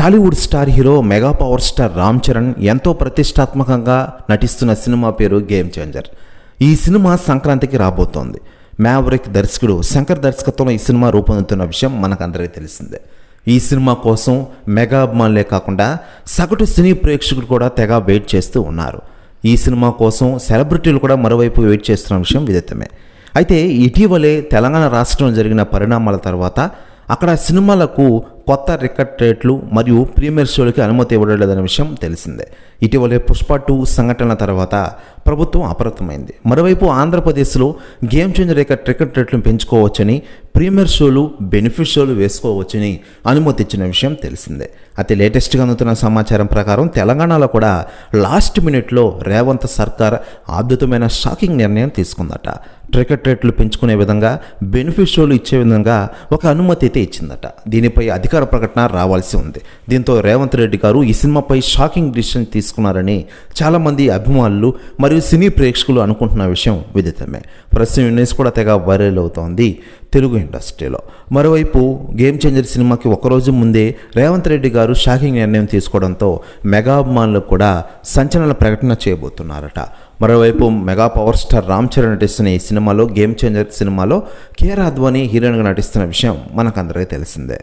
Tollywood star hero mega power star Ram Charan ఎంతో ప్రతిష్టాత్మకంగా నటిస్తున్న సినిమా పేరు గేమ్ చేంజర్ ఈ సినిమా సంక్రాంతికి రాబోతోంది. మ్యావరిక్ దర్శకుడు శంకర్ దర్శకత్వంలో ఈ సినిమా రూపొందుతున్న విషయం మనకందరికీ తెలిసిందే. ఈ సినిమా కోసం మెగా అభిమానులే కాకుండా సగటు సినీ ప్రేక్షకులు కూడా తెగ వెయిట్ చేస్తూ ఉన్నారు. ఈ సినిమా కోసం సెలబ్రిటీలు కూడా మరోవైపు వెయిట్ చేస్తున్న విషయం విదితమే. అయితే ఇటీవలే తెలంగాణ రాష్ట్రంలో జరిగిన పరిణామాల తర్వాత అక్కడ సినిమాలకు కొత్త రికార్డ్ రేట్లు మరియు ప్రీమియర్ షోలకి అనుమతి ఇవ్వడం ఇవ్వలేదనే విషయం తెలిసిందే. ఇటీవలే పుష్ప టూ సంఘటనల తర్వాత ప్రభుత్వం అప్రమత్తమైంది. మరోవైపు ఆంధ్రప్రదేశ్లో గేమ్ చేంజర్ యొక్క టికెట్ రేట్లను పెంచుకోవచ్చని ప్రీమియర్ షోలు బెనిఫిట్ షోలు వేసుకోవచ్చని అనుమతి ఇచ్చిన విషయం తెలిసిందే. అయితే లేటెస్ట్గా అందుతున్న సమాచారం ప్రకారం తెలంగాణలో కూడా లాస్ట్ మినిట్లో రేవంత్ సర్కార్ అద్భుతమైన షాకింగ్ నిర్ణయం తీసుకుందట. టికెట్ రేట్లు పెంచుకునే విధంగా బెనిఫిట్ షోలు ఇచ్చే విధంగా ఒక అనుమతి అయితే ఇచ్చిందట. దీనిపై అధికార ప్రకటన రావాల్సి ఉంది. దీంతో రేవంత్ రెడ్డి గారు ఈ సినిమాపై షాకింగ్ డిసిషన్ తీసుకున్నారని చాలామంది అభిమానులు మరియు సినీ ప్రేక్షకులు అనుకుంటున్న విషయం విదితమే. ప్రస్తుతం ఈ న్యూస్ కూడా తెగ వైరల్ అవుతోంది తెలుగు ఇండస్ట్రీలో. మరోవైపు గేమ్ చేంజర్ సినిమాకి ఒకరోజు ముందే రేవంత్ రెడ్డి గారు షాకింగ్ నిర్ణయం తీసుకోవడంతో మెగా అభిమానులు కూడా సంచలన ప్రకటన చేయబోతున్నారట. మరోవైపు mega power star Ram Charan నటిస్తున్న ఈ సినిమాలో గేమ్ చేంజర్ సినిమాలో కేఆర్ అద్వానీ హీరోయిన్గా నటిస్తున్న విషయం మనకందరికీ తెలిసిందే.